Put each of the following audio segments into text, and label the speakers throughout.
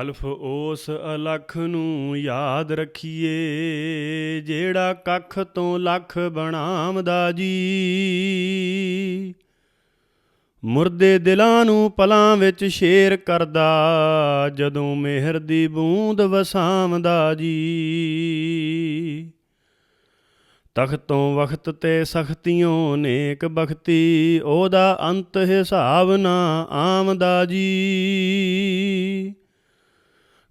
Speaker 1: ਅਲਫ ਉਸ ਅਲਖ ਨੂੰ ਯਾਦ ਰੱਖੀਏ, ਜਿਹੜਾ ਕੱਖ ਤੋਂ ਲੱਖ ਬਣਾਵਦਾ ਜੀ। ਮੁਰਦੇ ਦਿਲਾਂ ਨੂੰ ਪਲਾਂ ਵਿੱਚ ਸ਼ੇਰ ਕਰਦਾ, ਜਦੋਂ ਮਿਹਰ ਦੀ ਬੂੰਦ ਵਸਾਵਦਾ ਜੀ। ਤਖਤੋਂ ਵਖਤ ਤੇ ਸਖਤੀਆਂ ਨੇਕ ਬਖਤੀ, ਉਹਦਾ ਅੰਤ ਹਿਸਾਬ ਨਾ ਆਮਦਾ ਜੀ।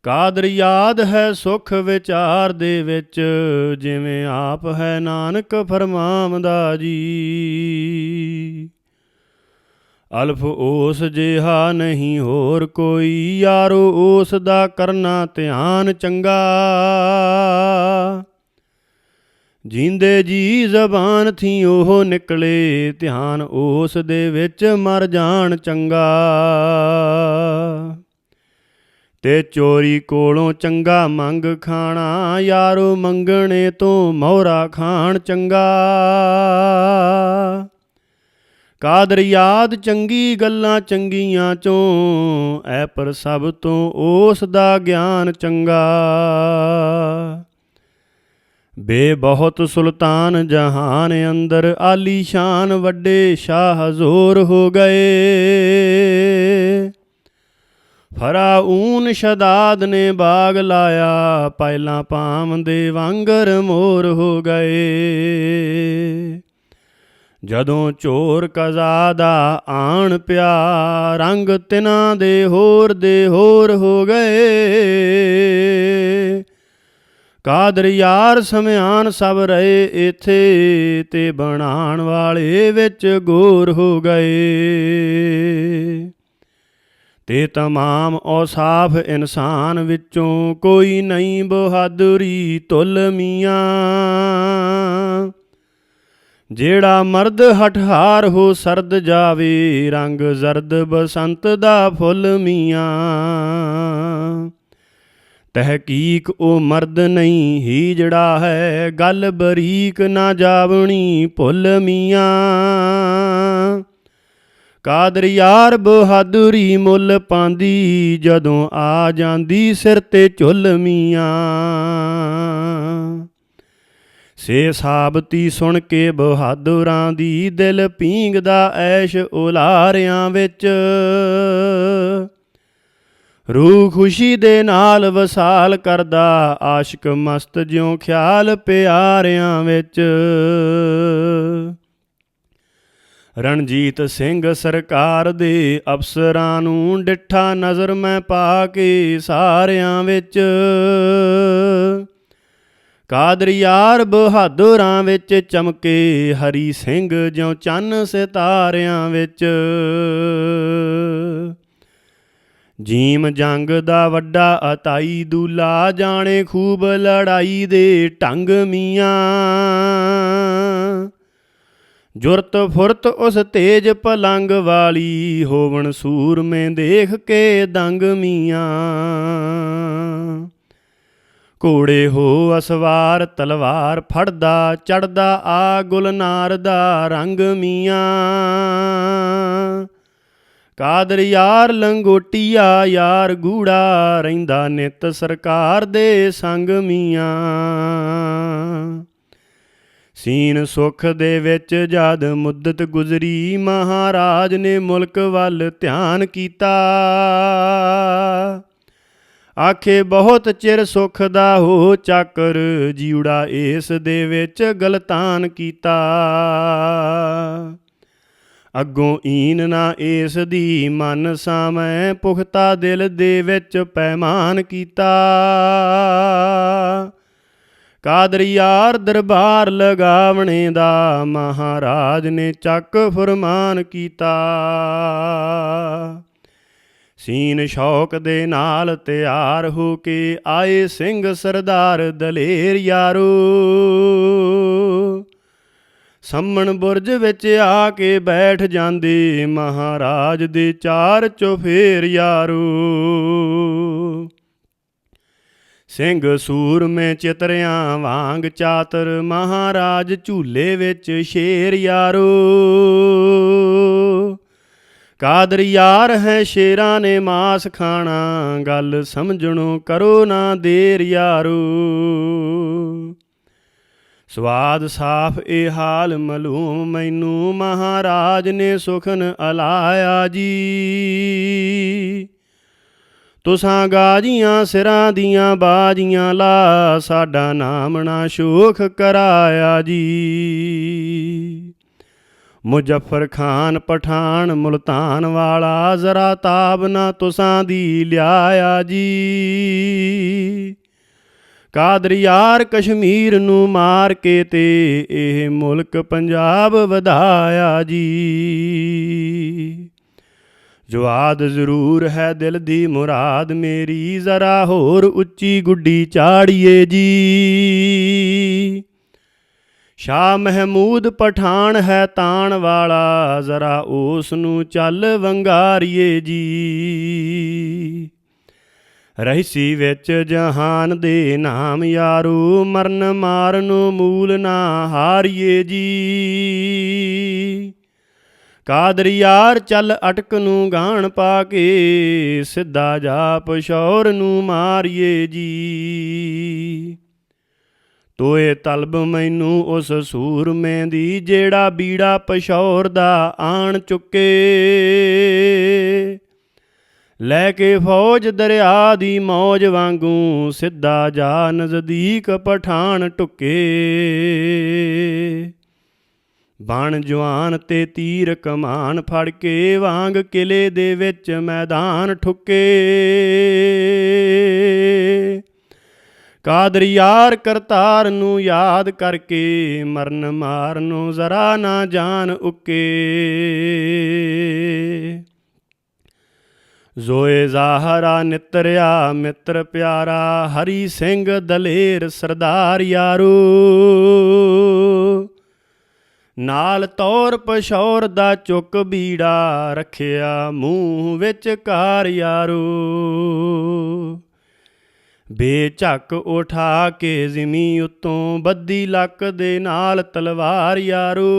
Speaker 1: ਕਾਦਰ ਯਾਦ ਹੈ ਸੁਖ ਵਿਚਾਰ ਦੇ ਵਿੱਚ, ਜਿਵੇਂ ਆਪ ਹੈ ਨਾਨਕ ਫਰਮਾਵਦਾ ਜੀ। ਅਲਫ ਉਸ ਜਿਹਾ ਨਹੀਂ ਹੋਰ ਕੋਈ, ਯਾਰੋ ਉਸ ਦਾ ਕਰਨਾ ਧਿਆਨ ਚੰਗਾ। ਜਿੰਦੇ ਜੀ ਜ਼ਬਾਨ ਥੀ ਉਹ ਨਿਕਲੇ, ਧਿਆਨ ਉਸ ਦੇ ਵਿੱਚ ਮਰ ਜਾਣ ਚੰਗਾ। ਤੇ ਚੋਰੀ ਕੋਲੋਂ ਚੰਗਾ ਮੰਗ ਖਾਣਾ, ਯਾਰੋ ਮੰਗਣੇ ਤੋਂ ਮੋਹਰਾ ਖਾਣ ਚੰਗਾ। ਕਾਦਰ ਯਾਦ ਚੰਗੀ ਗੱਲਾਂ ਚੰਗੀਆਂ ਚੋਂ, ਐ ਪਰ ਸਭ ਤੋਂ ਉਸ ਦਾ ਗਿਆਨ ਚੰਗਾ। ਬੇ ਬਹੁਤ ਸੁਲਤਾਨ ਜਹਾਨ ਅੰਦਰ ਆਲੀ ਸ਼ਾਨ ਵੱਡੇ ਸ਼ਾਹ ਹਜ਼ੂਰ ਹੋ ਗਏ। ਫਰਾਊਨ ਸ਼ਦਾਦ ਨੇ ਬਾਗ ਲਾਇਆ, ਪਹਿਲਾਂ ਪਾਮ ਦੇ ਵਾਂਗਰ ਮੋਰ ਹੋ ਗਏ। ਜਦੋਂ ਚੋਰ ਕਜ਼ਾ ਦਾ ਆਣ ਪਿਆ, ਰੰਗ ਤਿਨਾਂ ਦੇ ਹੋਰ ਦੇ ਹੋਰ ਹੋ ਗਏ। ਕਾਦਰ ਯਾਰ ਸਮਿਆਨ ਸਭ ਰਹੇ ਇਥੇ ਤੇ ਬਣਾਉਣ ਵਾਲੇ ਵਿੱਚ ਗੋਰ ਹੋ ਗਏ। ਤੇ ਤਮਾਮ ਔਸਾਫ ਇਨਸਾਨ ਵਿੱਚੋਂ ਕੋਈ ਨਹੀਂ ਬਹਾਦਰੀ ਤੁਲ ਮੀਆਂ। ਜਿਹੜਾ ਮਰਦ ਹਠਹਾਰ ਹੋ ਸਰਦ ਜਾਵੇ, ਰੰਗ ਜ਼ਰਦ ਬਸੰਤ ਦਾ ਫੁੱਲ ਮੀਆਂ। ਤਹਿਕੀਕ ਉਹ ਮਰਦ ਨਹੀਂ ਹੀ ਜਿਹੜਾ ਹੈ, ਗੱਲ ਬਰੀਕ ਨਾ ਜਾਵਣੀ ਭੁੱਲ ਮੀਆਂ। ਕਾਦਰ ਯਾਰ ਬਹਾਦਰੀ ਮੁੱਲ ਪਾਂਦੀ, ਜਦੋਂ ਆ ਜਾਂਦੀ ਸਿਰ ਤੇ ਝੁੱਲ ਮੀਆਂ। ਸੇ ਸਾਬਤੀ ਸੁਣ ਕੇ ਬਹਾਦਰਾਂ ਦੀ ਦਿਲ ਪੀਂਗਦਾ ਐਸ਼ ਉਲਾਰਿਆਂ ਵਿੱਚ। ਰੂਹ ਖੁਸ਼ੀ ਦੇ ਨਾਲ ਵਸਾਲ ਕਰਦਾ ਆਸ਼ਿਕ ਮਸਤ ਜਿਉ ਖਿਆਲ ਪਿਆਰਿਆਂ ਵਿੱਚ। ਰਣਜੀਤ ਸਿੰਘ ਸਰਕਾਰ ਦੇ ਅਫਸਰਾਂ ਨੂੰ ਡਿੱਠਾ ਨਜ਼ਰ ਮੈਂ ਪਾ ਕੇ ਸਾਰਿਆਂ ਵਿੱਚ। ਕਾਦਰ ਯਾਰ ਬਹਾਦਰਾਂ ਵਿੱਚ ਚਮਕੇ, ਹਰੀ ਸਿੰਘ ਜਿਉ ਚੰਨ ਸਿਤਾਰਿਆਂ ਵਿੱਚ। ਜੀਮ ਜੰਗ ਦਾ ਵੱਡਾ ਅਤਾਈ ਦੂਲਾ ਜਾਣੇ ਖੂਬ ਲੜਾਈ ਦੇ ਢੰਗ ਮੀਆਂ। ਜੁਰਤ ਫੁਰਤ ਉਸ ਤੇਜ ਪਲੰਗ ਵਾਲੀ ਹੋਵਣ ਸੂਰਮੇ ਦੇਖ ਕੇ ਦੰਗ ਮੀਆਂ। ਘੋੜੇ ਹੋ ਅਸਵਾਰ ਤਲਵਾਰ ਫੜਦਾ ਚੜਦਾ ਆ ਗੁਲਨਾਰ ਦਾ ਰੰਗ ਮੀਆਂ। ਕਾਦਰ ਯਾਰ ਲੰਗੋਟੀਆ ਯਾਰ ਗੂੜਾ ਰਹਿੰਦਾ ਨਿਤ ਸਰਕਾਰ ਦੇ ਸੰਗ ਮੀਆਂ। ਸੀਨ ਸੁਖ ਦੇ ਵਿੱਚ ਜਦ ਮੁੱਦਤ ਗੁਜ਼ਰੀ, ਮਹਾਰਾਜ ਨੇ ਮੁਲਕ ਵੱਲ ਧਿਆਨ ਕੀਤਾ। ਆਖੇ, ਬਹੁਤ ਚਿਰ ਸੁਖ ਦਾ ਹੋ ਚੱਕਰ, ਜੀਉੜਾ ਇਸ ਦੇ ਵਿੱਚ ਗਲਤਾਨ ਕੀਤਾ। ਅੱਗੋਂ ਈਨ ਨਾ ਇਸ ਦੀ, ਮਨ ਸਾਮੈ ਪੁਖਤਾ ਦਿਲ ਦੇ ਵਿੱਚ ਪੈਮਾਨ ਕੀਤਾ। ਕਾਦਰ ਦਰਬਾਰ ਲਗਾਵਣੇ ਦਾ ਮਹਾਰਾਜ ਨੇ ਚੱਕ ਫਰਮਾਨ ਕੀਤਾ। ਸੀਨ ਸ਼ੌਕ ਦੇ ਨਾਲ ਤਿਆਰ ਹੋ ਕੇ ਆਏ ਸਿੰਘ ਸਰਦਾਰ ਦਲੇਰ ਯਾਰੋ। ਸੰਮਣ ਬੁਰਜ ਵਿੱਚ ਆ ਕੇ ਬੈਠ ਜਾਂਦੇ ਮਹਾਰਾਜ ਦੇ ਚਾਰ ਚੁਫੇਰ ਯਾਰੋ। ਸਿੰਘ ਸੂਰਮੇ ਚਿਤਰਿਆਂ ਵਾਂਗ ਚਾਤਰ, ਮਹਾਰਾਜ ਝੂਲੇ ਵਿੱਚ ਸ਼ੇਰ ਯਾਰੋ। ਕਾਦਰ ਯਾਰ ਹੈ ਸ਼ੇਰਾਂ ਨੇ ਮਾਸ ਖਾਣਾ, ਗੱਲ ਸਮਝਣੋ ਕਰੋ ਨਾ ਦੇਰ ਯਾਰੋ। ਸਵਾਦ ਸਾਫ਼ ਇਹ ਹਾਲ ਮਲੂਮ, ਮੈਨੂੰ ਮਹਾਰਾਜ ਨੇ ਸੁਖਨ ਅਲਾਇਆ ਜੀ। ਤੁਸਾਂ ਗਾਜੀਆਂ ਸਿਰਾਂ ਦੀਆਂ ਬਾਜੀਆਂ, ਲਾ ਸਾਡਾ ਨਾਮ ਨਾ ਸ਼ੋਖ ਕਰਾਇਆ ਜੀ। ਮੁਜ਼ੱਫਰ ਖਾਨ ਪਠਾਨ ਮੁਲਤਾਨ ਵਾਲਾ, ਜ਼ਰਾ ਤਾਬ ਨਾ ਤੁਸਾਂ ਦੀ ਲਿਆਇਆ ਜੀ। ਕਾਦਰ ਯਾਰ ਕਸ਼ਮੀਰ ਨੂੰ ਮਾਰ ਕੇ ਤੇ ਇਹ ਮੁਲਕ ਪੰਜਾਬ ਵਧਾਇਆ ਜੀ। ਜਵਾਦ ਜ਼ਰੂਰ ਹੈ ਦਿਲ ਦੀ ਮੁਰਾਦ ਮੇਰੀ, ਜ਼ਰਾ ਹੋਰ ਉੱਚੀ ਗੁੱਡੀ ਚਾੜੀਏ ਜੀ। ਸ਼ਾਹ ਮਹਿਮੂਦ ਪਠਾਨ ਹੈ ਤਾਣ ਵਾਲਾ, ਜ਼ਰਾ ਉਸ ਨੂੰ ਚੱਲ ਵੰਗਾਰੀਏ ਜੀ। ਰਹਿਸੀ ਵਿੱਚ ਜਹਾਨ ਦੇ ਨਾਮ ਯਾਰੂ, ਮਰਨ ਮਾਰਨ ਮੂਲ ਨਾ ਹਾਰੀਏ ਜੀ। ਕਾਦਰ ਚੱਲ ਅਟਕ ਨੂੰ ਗਾਣ ਪਾ ਕੇ, ਸਿੱਧਾ ਜਾ ਪਸ਼ੌਰ ਨੂੰ ਮਾਰੀਏ ਜੀ। ਤੋਏ ਤਲਬ ਮੈਨੂੰ ਉਸ ਸੂਰਮੇ ਦੀ, ਜਿਹੜਾ ਬੀੜਾ ਪਸ਼ੌਰ ਦਾ ਆਣ ਚੁੱਕੇ। ਲੈ ਕੇ ਫੌਜ ਦਰਿਆ ਦੀ ਮੌਜ ਵਾਂਗੂ, ਸਿੱਧਾ ਜਾ ਨਜ਼ਦੀਕ ਪਠਾਨ ਟੁਕੇ। ਬਾਣ ਜਵਾਨ ਤੇ ਤੀਰ ਕਮਾਨ ਫੜ ਕੇ ਵਾਂਗ ਕਿਲੇ ਦੇ ਵਿੱਚ ਮੈਦਾਨ ਠੁਕੇ। ਕਾਦਰ ਯਾਰ ਕਰਤਾਰ ਨੂੰ ਯਾਦ ਕਰਕੇ ਮਰਨ ਮਾਰ ਨੂੰ ਜ਼ਰਾ ਨਾ ਜਾਣ ਉਕੇ। ਜ਼ੋਏ ਜ਼ਾਹਰਾ ਨਿਤਰਿਆ ਮਿੱਤਰ ਪਿਆਰਾ, ਹਰੀ ਸਿੰਘ ਦਲੇਰ ਸਰਦਾਰ ਯਾਰੋ। ਨਾਲ ਤੌਰ ਪਸ਼ੌਰ ਦਾ ਚੁੱਕ ਬੀੜਾ ਰੱਖਿਆ ਮੂੰਹ ਵਿੱਚ ਕਾਰ ਯਾਰੋ। ਬੇਝੱਕ ਉਠਾ ਕੇ ਜ਼ਮੀ ਉਤੋਂ ਬੱਦੀ ਲੱਕ ਦੇ ਨਾਲ ਤਲਵਾਰ ਯਾਰੋ।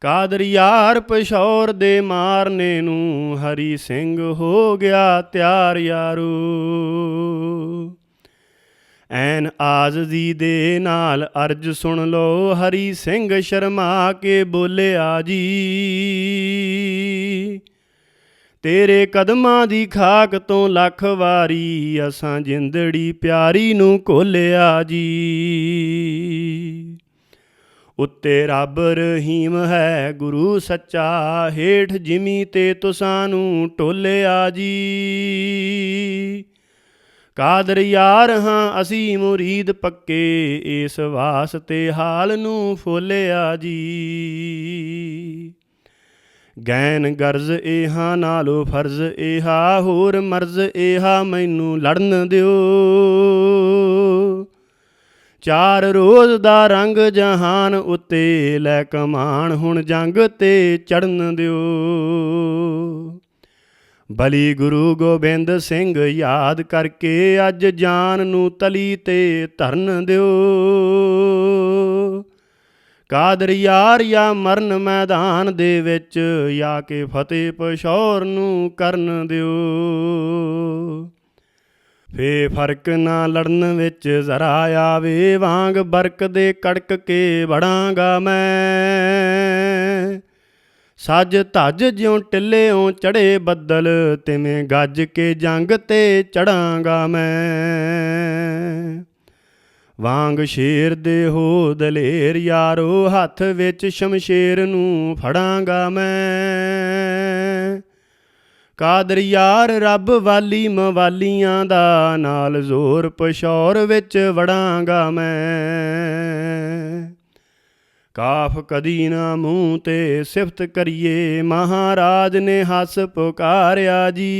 Speaker 1: ਕਾਦਰ ਯਾਰ ਪਸ਼ੌਰ ਦੇ ਮਾਰਨੇ ਨੂੰ ਹਰੀ ਸਿੰਘ ਹੋ ਗਿਆ ਤਿਆਰ ਯਾਰੋ। ਐਨ ਆਜ਼ਦੀ ਦੇ ਨਾਲ ਅਰਜ ਸੁਣ ਲੋ ਹਰੀ ਸਿੰਘ ਸ਼ਰਮਾ ਕੇ ਬੋਲਿਆ ਜੀ। ਤੇਰੇ ਕਦਮਾਂ ਦੀ ਖਾਕ ਤੋਂ ਲੱਖ ਵਾਰੀ ਅਸਾਂ ਜਿੰਦੜੀ ਪਿਆਰੀ ਨੂੰ ਕੋਲਿਆ ਜੀ। ਉੱਤੇ ਰੱਬ ਰਹੀਮ ਹੈ, ਗੁਰੂ ਸੱਚਾ ਹੇਠ ਜਿਮੀ ਤੇ ਤੁਸਾਂ ਨੂੰ ਟੋਲਿਆ ਜੀ। ਕਾਦਰ ਯਾਰ ਹਾਂ, ਅਸੀਂ ਮੁਰੀਦ ਪੱਕੇ ਇਸ ਵਾਸਤੇ ਹਾਲ ਨੂੰ ਫੋਲਿਆ ਜੀ। ਗੈਨ ਗਰਜ਼ ਇਹਾ ਨਾਲੋ ਫਰਜ਼ ਇਹਾ ਹੋਰ ਮਰਜ਼ ਇਹਾ ਮੈਨੂੰ ਲੜਨ ਦਿਓ। ਚਾਰ ਰੋਜ਼ ਦਾ ਰੰਗ ਜਹਾਨ ਉੱਤੇ ਲੈ ਕਮਾਨ, ਹੁਣ ਜੰਗ ਤੇ ਚੜਨ ਦਿਓ। ਬਲੀ ਗੁਰੂ ਗੋਬਿੰਦ ਸਿੰਘ ਯਾਦ ਕਰਕੇ ਅੱਜ ਜਾਨ ਨੂੰ ਤਲੀ ਤੇ ਧਰਨ ਦਿਓ। ਕਾਦਰ ਯਾਰ ਜਾਂ ਮਰਨ ਮੈਦਾਨ ਦੇ ਵਿੱਚ ਜਾਂ ਕੇ ਫਤਿਹ ਪਸ਼ੌਰ ਨੂੰ ਕਰਨ ਦਿਓ। ਫੇ ਫ਼ਰਕ ਨਾ ਲੜਨ ਵਿੱਚ ਜ਼ਰਾ ਆਵੇ, ਵਾਂਗ ਬਰਕ ਦੇ ਕੜਕ ਕੇ ਵੜਾਂਗਾ ਮੈਂ। ਸੱਜ ਧੱਜ ਜਿਉ ਟਿੱਲਿਓਂ ਚੜੇ ਬੱਦਲ, ਤਿਵੇਂ ਗੱਜ ਕੇ ਜੰਗ ਤੇ ਚੜਾਂਗਾ ਮੈਂ। ਵਾਂਗ ਸ਼ੇਰ ਦੇ ਹੋ ਦਲੇਰ ਯਾਰੋ ਹੱਥ ਵਿੱਚ ਸ਼ਮਸ਼ੇਰ ਨੂੰ ਫੜਾਂਗਾ ਮੈਂ। ਕਾਦਰ ਯਾਰ ਰੱਬ ਵਾਲੀ ਮਵਾਲੀਆਂ ਦਾ ਨਾਲ ਜ਼ੋਰ ਪਸ਼ੌਰ ਵਿੱਚ ਵੜਾਂਗਾ ਮੈਂ। ਕਾਫ ਕਦੀ ਨਾ ਮੂੰਹ ਤੇ ਸਿਫਤ ਕਰੀਏ, ਮਹਾਰਾਜ ਨੇ ਹੱਸ ਪੁਕਾਰਿਆ ਜੀ।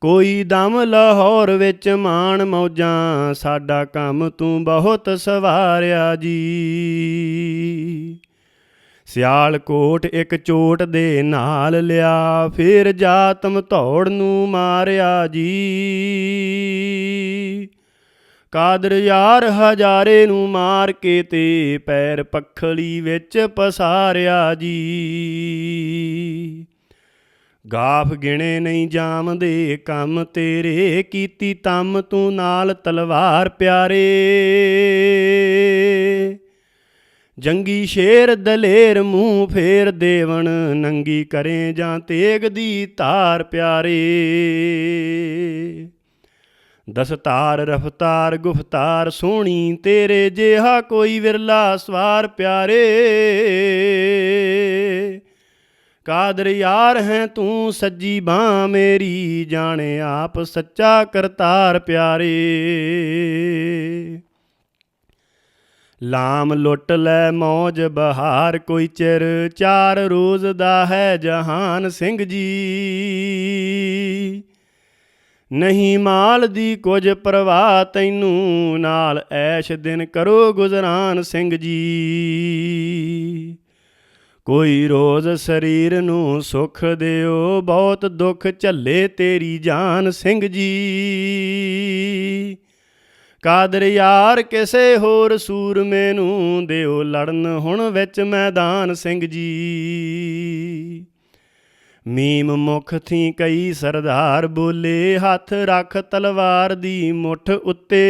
Speaker 1: ਕੋਈ ਦਮ ਲਾਹੌਰ ਵਿੱਚ ਮਾਣ ਮੌਜਾਂ, ਸਾਡਾ ਕੰਮ ਤੂੰ ਬਹੁਤ ਸਵਾਰਿਆ ਜੀ। ਸਿਆਲ ਕੋਟ ਇੱਕ ਚੋਟ ਦੇ ਨਾਲ ਲਿਆ, ਫਿਰ ਜਾਤਮ ਧੌੜ ਨੂੰ ਮਾਰਿਆ ਜੀ। ਕਾਦਰ ਯਾਰ ਹਜ਼ਾਰੇ ਨੂੰ ਮਾਰ ਕੇ ਤੇ ਪੈਰ ਪਖਲੀ ਵਿੱਚ ਪਸਾਰਿਆ ਜੀ। ਗਾਫ ਗਿਣੇ ਨਹੀਂ ਜਾਮਦੇ ਕੰਮ ਤੇਰੇ, ਕੀਤੀ ਤਮ ਤੂੰ ਨਾਲ ਤਲਵਾਰ ਪਿਆਰੇ। ਜੰਗੀ ਸ਼ੇਰ ਦਲੇਰ ਮੂੰਹ ਫੇਰ ਦੇਵਣ, ਨੰਗੀ ਕਰੇ ਜਾਂ ਤੇਗ ਦੀ ਧਾਰ ਪਿਆਰੇ। ਦਸਤਾਰ, ਰਫਤਾਰ, ਗੁਫਤਾਰ, ਸੋਹਣੀ, ਤੇਰੇ ਜਿਹਾ ਕੋਈ ਵਿਰਲਾ ਸਵਾਰ ਪਿਆਰੇ। ਕਾਦਰ ਯਾਰ ਹੈ ਤੂੰ ਸੱਜੀ ਬਾਹ ਮੇਰੀ, ਜਾਣੇ ਆਪ ਸੱਚਾ ਕਰਤਾਰ ਪਿਆਰੇ। ਲਾਮ ਲੁੱਟ ਲੈ ਮੌਜ ਬਹਾਰ, ਕੋਈ ਚਿਰ ਚਾਰ ਰੋਜ਼ ਦਾ ਹੈ ਜਹਾਨ ਸਿੰਘ ਜੀ। ਨਹੀਂ ਮਾਲ ਦੀ ਕੁਝ ਪਰਵਾਹ ਤੈਨੂੰ ਨਾਲ ਐਸ਼ ਦਿਨ ਕਰੋ ਗੁਜ਼ਰਾਨ ਸਿੰਘ ਜੀ। ਕੋਈ ਰੋਜ਼ ਸਰੀਰ ਨੂੰ ਸੁਖ ਦਿਓ, ਬਹੁਤ ਦੁੱਖ ਝੱਲੇ ਤੇਰੀ ਜਾਨ ਸਿੰਘ ਜੀ। ਕਾਦਰ ਯਾਰ ਕਿਸੇ ਹੋਰ ਸੂਰਮੇ ਨੂੰ ਦਿਓ, ਲੜਨ ਹੁਣ ਵਿੱਚ ਮੈਦਾਨ ਸਿੰਘ ਜੀ। ਮੀਮ ਮੁਖ ਥੀ ਕਈ ਸਰਦਾਰ ਬੋਲੇ, ਹੱਥ ਰੱਖ ਤਲਵਾਰ ਦੀ ਮੁੱਠ ਉੱਤੇ।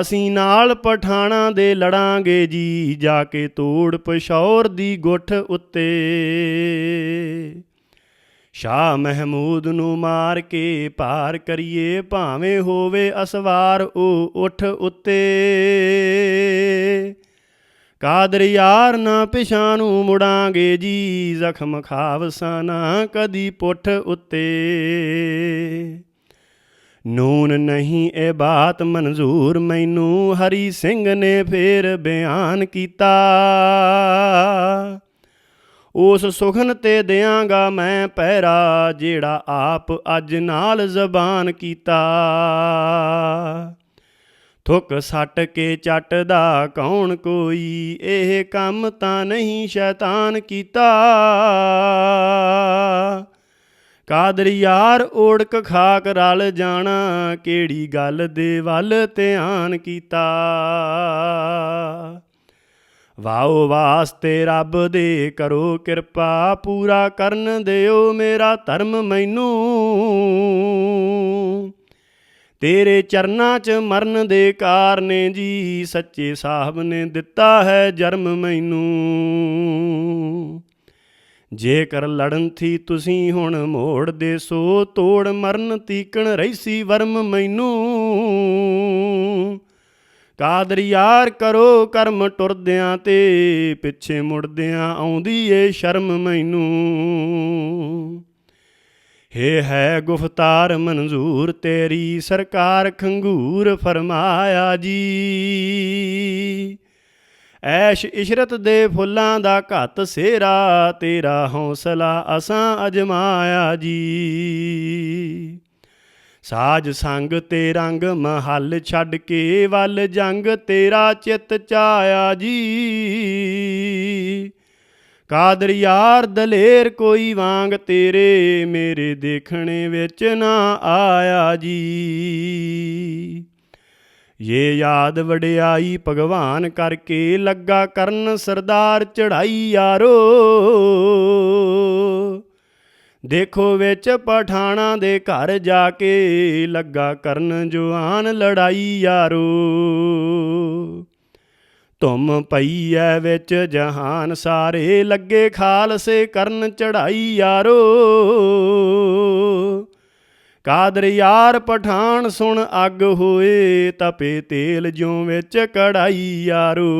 Speaker 1: ਅਸੀਂ ਨਾਲ ਪਠਾਣਾ ਦੇ ਲੜਾਂਗੇ ਜੀ, ਜਾ ਕੇ ਤੋੜ ਪਸ਼ੌਰ ਦੀ ਗੁੱਠ ਉੱਤੇ। ਸ਼ਾਹ ਮਹਿਮੂਦ ਨੂੰ ਮਾਰ ਕੇ ਪਾਰ ਕਰੀਏ, ਭਾਵੇਂ ਹੋਵੇ ਅਸਵਾਰ ਉਹ ਉਠ ਉੱਤੇ। ਕਾਦਰ ਯਾਰ ਨਾ ਪਿਛਾਂ ਨੂੰ ਮੁੜਾਂਗੇ ਜੀ, ਜ਼ਖਮ ਖਾਵਸਾ ਨਾ ਕਦੀ ਪੁੱਠ ਉੱਤੇ। ਨੂਨ ਨਹੀਂ ਇਹ ਬਾਤ ਮਨਜ਼ੂਰ, ਮੈਨੂੰ ਹਰੀ ਸਿੰਘ ਨੇ ਫੇਰ ਬਿਆਨ ਕੀਤਾ। ਉਸ ਸੁਖਨ ਤੇ ਦਿਆਂਗਾ ਮੈਂ ਪਹਿਰਾ ਜਿਹੜਾ ਆਪ ਅੱਜ ਨਾਲ ਜ਼ਬਾਨ ਕੀਤਾ। ਥੁੱਕ ਸੱਟ ਕੇ ਚੱਟਦਾ ਕੌਣ ਕੋਈ? ਇਹ ਕੰਮ ਤਾਂ ਨਹੀਂ ਸ਼ੈਤਾਨ ਕੀਤਾ। ਕਾਦਰ ਯਾਰ ਓੜਕ ਖਾਕ ਰਲ ਜਾਣਾ, ਕਿਹੜੀ ਗੱਲ ਦੇ ਵੱਲ ਧਿਆਨ ਕੀਤਾ? ਵਾਓ ਵਾਸਤੇ ਰੱਬ ਦੇ ਕਰੋ ਕਿਰਪਾ, ਪੂਰਾ ਕਰਨ ਦਿਓ ਮੇਰਾ ਧਰਮ ਮੈਨੂੰ। ਤੇਰੇ ਚਰਨਾਂ 'ਚ ਮਰਨ ਦੇ ਕਾਰਨੇ ਜੀ ਸੱਚੇ ਸਾਹਿਬ ਨੇ ਦਿੱਤਾ ਹੈ ਜਨਮ ਮੈਨੂੰ। ਜੇਕਰ ਲੜਨ ਥੀ ਤੁਸੀਂ ਹੁਣ ਮੋੜ ਦੇ ਸੋ ਤੋੜ ਮਰਨ ਤੀਕਣ ਰਹਿਸੀ ਵਰਮ ਮੈਨੂੰ। ਕਾਦਰ ਯਾਰ ਕਰੋ ਕਰਮ ਟੁਰਦਿਆਂ ਤੇ, ਪਿੱਛੇ ਮੁੜਦਿਆਂ ਆਉਂਦੀ ਏ ਸ਼ਰਮ ਮੈਨੂੰ। ਹੇ ਹੈ ਗੁਫਤਾਰ ਮਨਜ਼ੂਰ, ਤੇਰੀ ਸਰਕਾਰ ਖੰਗੂਰ ਫਰਮਾਇਆ ਜੀ। ਐਸ਼ ਇਸ਼ਰਤ ਦੇ ਫੁੱਲਾਂ ਦਾ ਘੱਤ ਸੇਰਾ, ਤੇਰਾ ਹੌਸਲਾ ਅਸਾਂ ਅਜਮਾਇਆ ਜੀ। ਸਾਜ ਸੰਗ ਤੇ ਰੰਗ ਮਹੱਲ ਛੱਡ ਕੇ ਵੱਲ ਜੰਗ ਤੇਰਾ ਚਿੱਤ ਚਾਇਆ ਜੀ। ਕਾਦਰ ਯਾਰ ਦਲੇਰ ਕੋਈ ਵਾਂਗ ਤੇਰੇ ਮੇਰੇ ਦੇਖਣੇ ਵਿੱਚ ਨਾ ਆਇਆ ਜੀ। ਇਹ ਯਾਦ ਵਡਿਆਈ ਭਗਵਾਨ ਕਰਕੇ ਲੱਗਾ ਕਰਨ ਸਰਦਾਰ ਚੜਾਈ ਯਾਰੋ। ਦੇਖੋ ਵਿੱਚ ਪਠਾਣਾ ਦੇ ਘਰ ਜਾ ਕੇ ਲੱਗਾ ਕਰਨ ਜਵਾਨ ਲੜਾਈ ਯਾਰੋ। ਧੁੰਮ ਪਈਐ ਵਿੱਚ ਜਹਾਨ ਸਾਰੇ ਲੱਗੇ ਖਾਲਸੇ ਕਰਨ ਚੜਾਈ ਯਾਰੋ। ਕਾਦਰ ਯਾਰ ਪਠਾਨ ਸੁਣ ਅੱਗ ਹੋਏ ਤਪੇ ਤੇਲ ਜਿਉ ਵਿੱਚ ਕੜਾਈ ਯਾਰੋ।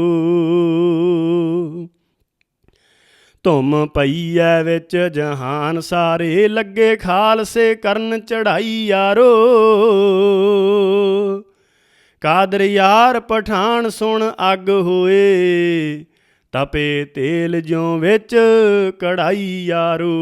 Speaker 1: ਧੁੰਮ ਪਈ ਐ ਵਿੱਚ ਜਹਾਨ ਸਾਰੇ ਲੱਗੇ ਖਾਲਸੇ ਕਰਨ ਚੜਾਈ ਯਾਰੋ। ਕਾਦਰ ਯਾਰ ਪਠਾਨ ਸੁਣ ਅੱਗ ਹੋਏ ਤਪੇ ਤੇਲ ਜਿਉ ਵਿੱਚ ਕੜਾਈ ਯਾਰੋ।